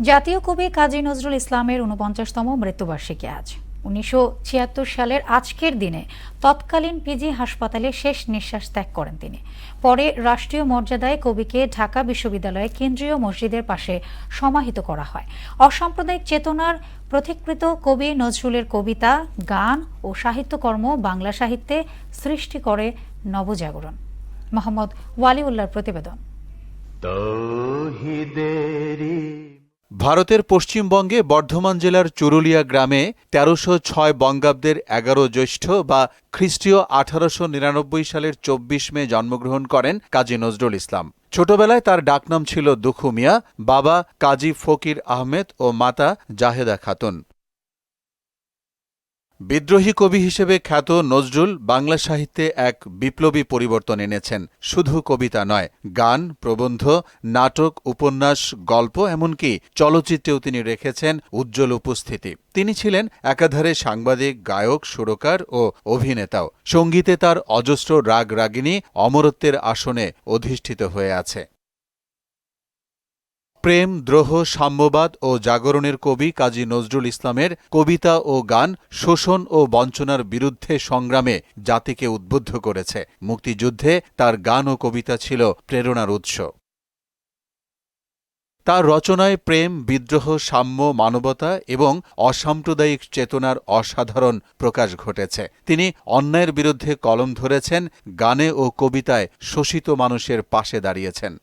জাতীয় কবি কাজী নজরুল ইসলামের উনপঞ্চাশতম মৃত্যুবার্ষিকী আজ। উনিশশো ছিয়াত্তর সালের আজকের দিনে তৎকালীন পিজি হাসপাতালে শেষ নিঃশ্বাস ত্যাগ করেন তিনি। পরে রাষ্ট্রীয় মর্যাদায় কবিকে ঢাকা বিশ্ববিদ্যালয়ে কেন্দ্রীয় মসজিদের পাশে সমাহিত করা হয়। অসাম্প্রদায়িক চেতনার প্রতিকৃত কবি নজরুলের কবিতা, গান ও সাহিত্যকর্ম বাংলা সাহিত্যে সৃষ্টি করে নবজাগরণ। মোহাম্মদ ওয়ালিউল্লাহর প্রতিবেদন। ভারতের পশ্চিমবঙ্গে বর্ধমান জেলার চুরুলিয়া গ্রামে তেরোশো ছয় বঙ্গাব্দের এগারো জ্যৈষ্ঠ বা খ্রিস্টীয় আঠারোশো নিরানব্বই সালের চব্বিশ মে জন্মগ্রহণ করেন কাজী নজরুল ইসলাম। ছোটবেলায় তার ডাকনাম ছিল দুখু মিয়া, বাবা কাজী ফকির আহমেদ ও মাতা জাহেদা খাতুন। বিদ্রোহী কবি হিসেবে খ্যাত নজরুল বাংলা সাহিত্যে এক বিপ্লবী পরিবর্তন এনেছেন। শুধু কবিতা নয়, গান, প্রবন্ধ, নাটক, উপন্যাস, গল্প এমনকি চলচ্চিত্রেও তিনি রেখেছেন উজ্জ্বল উপস্থিতি। তিনি ছিলেন একাধারে সাংবাদিক, গায়ক, সুরকার ও অভিনেতাও। সঙ্গীতে তার অজস্র রাগ রাগিনী অমরত্বের আসনে অধিষ্ঠিত হয়ে আছে। প্রেম, দ্রোহ, সাম্যবাদ ও জাগরণের কবি কাজী নজরুল ইসলামের কবিতা ও গান শোষণ ও বঞ্চনার বিরুদ্ধে সংগ্রামে জাতিকে উদ্বুদ্ধ করেছে। মুক্তিযুদ্ধে তার গান ও কবিতা ছিল প্রেরণার উৎস। তার রচনায় প্রেম, বিদ্রোহ, সাম্য, মানবতা এবং অসাম্প্রদায়িক চেতনার অসাধারণ প্রকাশ ঘটেছে। তিনি অন্যায়ের বিরুদ্ধে কলম ধরেছেন, গানে ও কবিতায় শোষিত মানুষের পাশে দাঁড়িয়েছেন।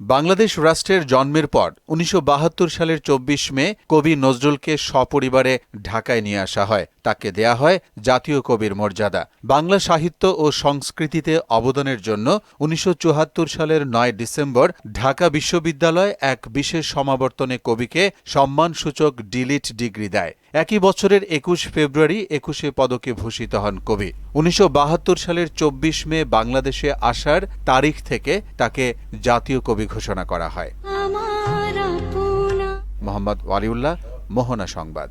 বাংলাদেশ রাষ্ট্রের জন্মের পর উনিশশো বাহাত্তর সালের চব্বিশ মে কবি নজরুলকে সপরিবারে ঢাকায় নিয়ে আসা হয়। তাকে দেয়া হয় জাতীয় কবির মর্যাদা। বাংলা সাহিত্য ও সংস্কৃতিতে অবদানের জন্য উনিশশো চুয়াত্তর সালের নয় ডিসেম্বর ঢাকা বিশ্ববিদ্যালয় এক বিশেষ সমাবর্তনে কবিকে সম্মানসূচক ডিলিট ডিগ্রি দেয়। একই বছরের একুশ ফেব্রুয়ারি একুশে পদকে ভূষিত হন কবি। উনিশশো বাহাত্তর সালের চব্বিশ মে বাংলাদেশে আসার তারিখ থেকে তাকে জাতীয় কবি ঘোষণা করা হয়। মোহাম্মদ ওয়ালিউল্লাহ মোহনা সংবাদ।